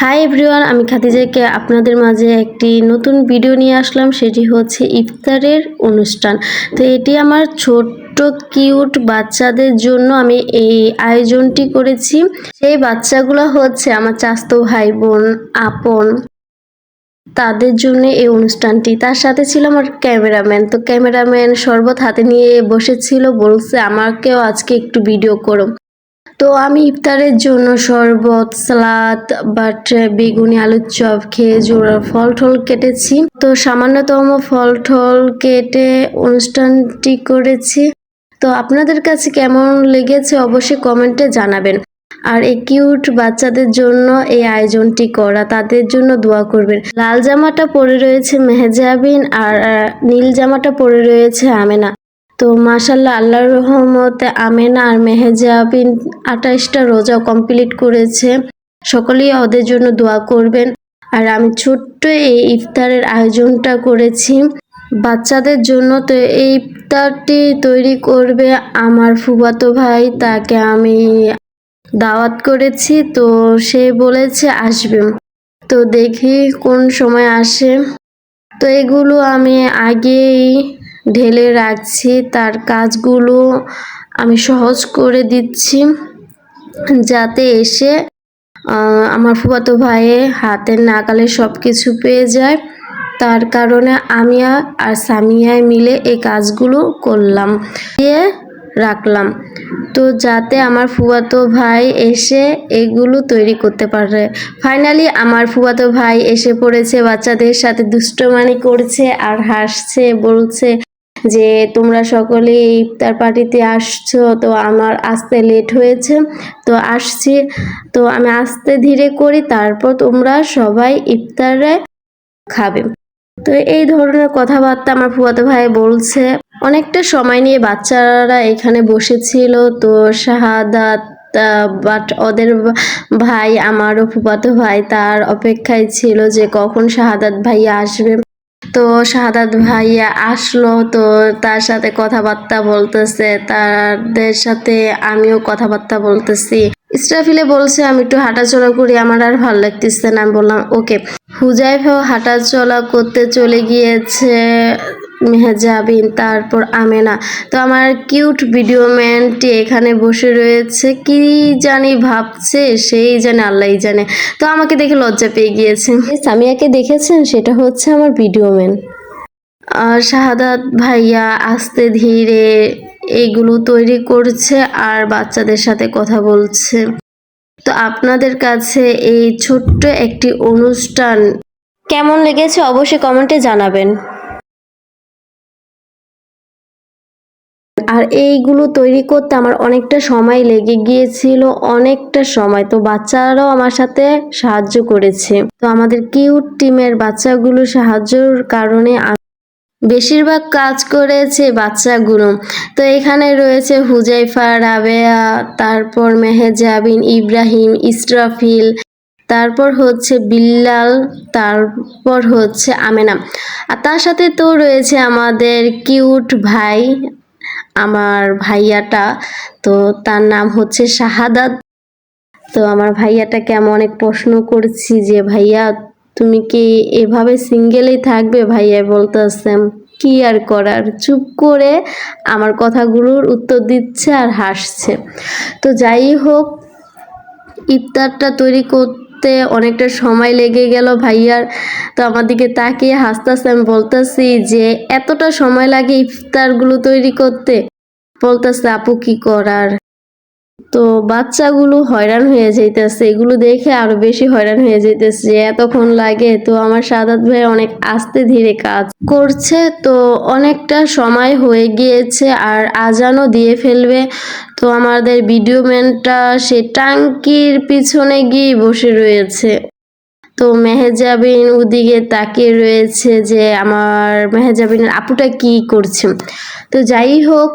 Hi everyone আমি খাদিজাকে আপনাদের মাঝে একটি নতুন ভিডিও নিয়ে আসলাম, সেটি হচ্ছে ইফতারের অনুষ্ঠান। তো এটি আমার ছোট্ট কিউট বাচ্চাদের জন্য আমি এই আয়োজনটি করেছি। সেই বাচ্চাগুলো হচ্ছে আমার চাস্তো ভাই বোন আপন, তাদের জন্য এই অনুষ্ঠানটি। তার সাথে ছিল আমার ক্যামেরাম্যান। তো ক্যামেরাম্যান শরবত হাতে নিয়ে বসেছিল, বলছে, আমাকেও আজকে একটু ভিডিও করো। তো আমি ইফতারের জন্য শরবত, সালাদ বাট বেগুনি, আলুর চপ খেয়ে আর ফল টল কেটেছি। তো সামান্যতম ফল টল কেটে অনুষ্ঠানটি করেছি। তো আপনাদের কাছে কেমন লেগেছে অবশ্যই কমেন্টে জানাবেন। আর এই কিউট বাচ্চাদের জন্য এই আয়োজনটি করা, তাদের জন্য দোয়া করবেন। লাল জামাটা পরে রয়েছে মেহেজাবিন আর নীল জামাটা পরে রয়েছে আমেনা। তো মাশাল্লাহ আল্লাহর রহমতে আমেনা আর মেহেজাবিন আঠাশটা রোজা কমপ্লিট করেছে। সকলেই ওদের জন্য দোয়া করবেন। আর আমি ছোট্ট এই ইফতারের আয়োজনটা করেছি। বাচ্চাদের জন্য তো এই ইফতারটি তৈরি করবে আমার ফুফাতো ভাই, তাকে আমি দাওয়াত করেছি। তো সে বলেছে আসবে। তো দেখি কোন সময় আসে। তো এগুলো আমি আগেই ঢেলে রাখছি, তার কাজগুলো আমি সহজ করে দিচ্ছি যাতে এসে আমার ফুফাতো ভাইয়ে হাতের নাগালে সব কিছু পেয়ে যায়। তার কারণে আমি আর সামিয়ায় মিলে এই কাজগুলো করলাম দিয়ে রাখলাম। তো যাতে আমার ফুয়াতো ভাই এসে এগুলো তৈরি করতে পারে। ফাইনালি আমার ফুয়াতো ভাই এসে পড়েছে, বাচ্চাদের সাথে দুষ্টমানি করছে আর হাসছে, বলছে যে তোমরা সকলে ইফতার পার্টিতে আসছো, তো আমার আসতে লেট হয়েছে, তো আসছি। তো আমি আস্তে ধীরে করি, তারপর তোমরা সবাই ইফতারে খাবে। তো এই ধরনের কথাবার্তা আমার ফুয়াতো ভাই বলছে। অনেকটা সময় নিয়ে বাচ্চারা এখানে বসেছিল, তো শাহাদাত বাট ওদের ভাই, আমারও ফুপাতো ভাই, তার অপেক্ষায় ছিল যে কখন শাহাদাত ভাই আসবে। তো শাহাদাত ভাইয়া আসলো তো তার সাথে কথাবার্তা বলতেছে, তাদের সাথে আমিও কথাবার্তা বলতেছি। ইস্টাফিলে বলছে, আমি একটু হাঁটাচলা করি, আমার আর ভালো লাগতেছে না। বললাম, ওকে। হুজাইফাও হাঁটাচলা করতে চলে গিয়েছে মেহজাবিন তারপর আমেনা। তো আমার কিউট ভিডিও ম্যানটি এখানে বসে রয়েছে। কি জানি ভাবছে, সেই জানে, আল্লাহই জানে। তো আমাকে দেখে লজ্জা পেয়ে গিয়েছে। সামিয়াকে দেখেছেন? সেটা হচ্ছে আমার ভিডিও ম্যান। আর শাহাদাত ভাইয়া আস্তে ধীরে এইগুলো তৈরি করছে আর বাচ্চাদের সাথে কথা বলছে। তো আপনাদের কাছে এই ছোট্ট একটি অনুষ্ঠান কেমন লেগেছে অবশ্যই কমেন্টে জানাবেন। আর এইগুলো তৈরি করতে আমার অনেকটা সময় লেগে গিয়েছিল, অনেকটা সময়। তো বাচ্চারাও আমার সাথে সাহায্য করেছে। তো আমাদের কিউট টিমের বাচ্চাগুলো সাহায্যর কারণে বেশিরভাগ কাজ করেছে বাচ্চাগুলো। তো এখানে রয়েছে হুজাইফা, রাবেয়া, তারপর মেহেজাবিন ইব্রাহিম ইস্ট্রাফিল তারপর হচ্ছে বিল্লাল, তারপর হচ্ছে আমেনা। আর তার সাথে তো রয়েছে আমাদের কিউট ভাই আমার ভাইয়াটা, তো তার নাম হচ্ছে শাহাদাত। তো আমার ভাইয়াটাকে আমি অনেক প্রশ্ন করছি যে, ভাইয়া, তুমি কি এভাবে সিঙ্গেলেই থাকবে? ভাইয়া বলতেছে, কি আর করার? চুপ করে আমার কথাগুলোর উত্তর দিচ্ছে আর হাসছে। তো যাই হোক, ইফতারটা তৈরি করতে অনেকটা সময় লেগে গেল ভাইয়ার। তো আমার দিকে তাকিয়ে হাসতে হাসতেছে আমি বলতেছি যে, এতটা সময় লাগে ইফতারগুলো তৈরি করতে? বলতেছে, আপু, কি করার? তো বাচ্চাগুলো হয়রান হয়ে যাইতেছে, এগুলো দেখে আরও বেশি হয়রান হয়ে যাইতেছে এতক্ষণ লাগে। তো আমার সাদাত ভাই অনেক আস্তে ধীরে কাজ করছে, তো অনেকটা সময় হয়ে গিয়েছে আর আজানও দিয়ে ফেলবে। তো আমাদের ভিডিও ম্যানটা, সে টাঙ্কির পিছনে গিয়ে বসে রয়েছে। তো মেহেজাবিন ওদিকে তাকিয়ে রয়েছে যে, আমার মেহেজাবিনের আপুটা কি করছে? তো যাই হোক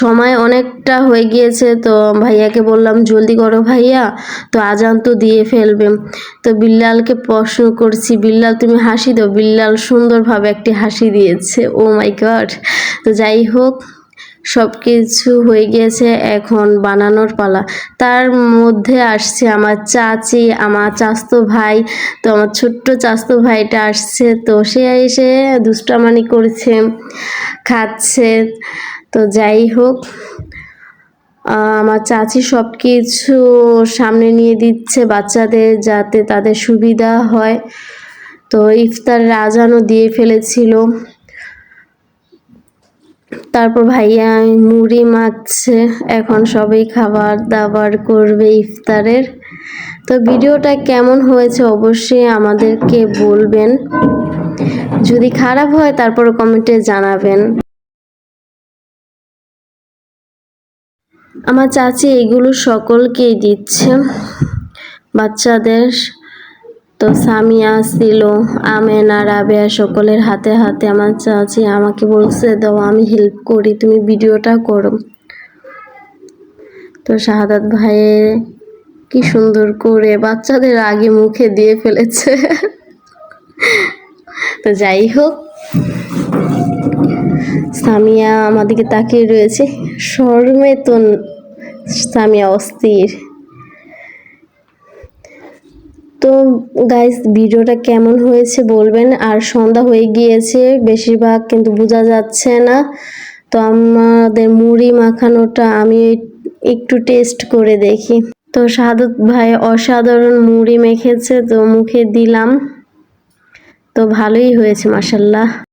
সময় অনেকটা হয়ে গিয়েছে, তো ভাইয়াকে বললাম, জলদি করো ভাইয়া, তো আজান তো দিয়ে ফেলবে। তো বিল্লালকে প্রশ্ন করছি, বিল্লাল, তুমি হাসি দাও। বিল্লাল সুন্দরভাবে একটি হাসি দিয়েছে, ও মাই গড। তো যাই হোক সব কিছু হয়ে গিয়েছে এখন বানানোর পালা। তার মধ্যে আসছে আমার চাচি, আমার চাস্তো ভাই, তো আমার ছোট্ট চাস্তো ভাইটা আসছে, তো সে এসে দুষ্টামানি করছে, খাচ্ছে। তো যাই হোক আমার চাচি সব কিছু সামনে নিয়ে দিচ্ছে বাচ্চাদের যাতে তাদের সুবিধা হয়। তো ইফতারের আজানও দিয়ে ফেলেছিল। তারপর ভাইয়া মুড়ি মাখছে। এখন সবাই খাবার দাবার করবে ইফতারের। তো ভিডিওটা কেমন হয়েছে অবশ্যই আমাদেরকে বলবেন। যদি খারাপ হয় তারপর কমেন্টে জানাবেন। আমার চাচি এগুলো সকলকেই দিচ্ছে। বাচ্চাদের তো সামিয়া ছিল আমেনা, রাবেয়া সকলের হাতে হাতে আমার চাচি আমাকে বলছে, দাও, আমি হেল্প করি, তুমি ভিডিওটা করো। তো শাহাদাত ভাইয়ে কি সুন্দর করে বাচ্চাদের আগে মুখে দিয়ে ফেলেছে। তো যাই হোক, সামিয়া আমাদেরকে তাকিয়ে রয়েছে। শর্মে তো সামিয়া অস্থির। তো গাইস ভিডিওটা কেমন হয়েছে বলবেন? আর সন্ধ্যা হয়ে গিয়েছে, বেশিরভাগ কিন্তু বোঝা যাচ্ছে না। তো আমাদের মুড়ি মাখানোটা আমি একটু টেস্ট করে দেখি। তো সাদত ভাই অসাধারণ মুড়ি মেখেছে, তো মুখে দিলাম। তো ভালোই হয়েছে মাসাল্লাহ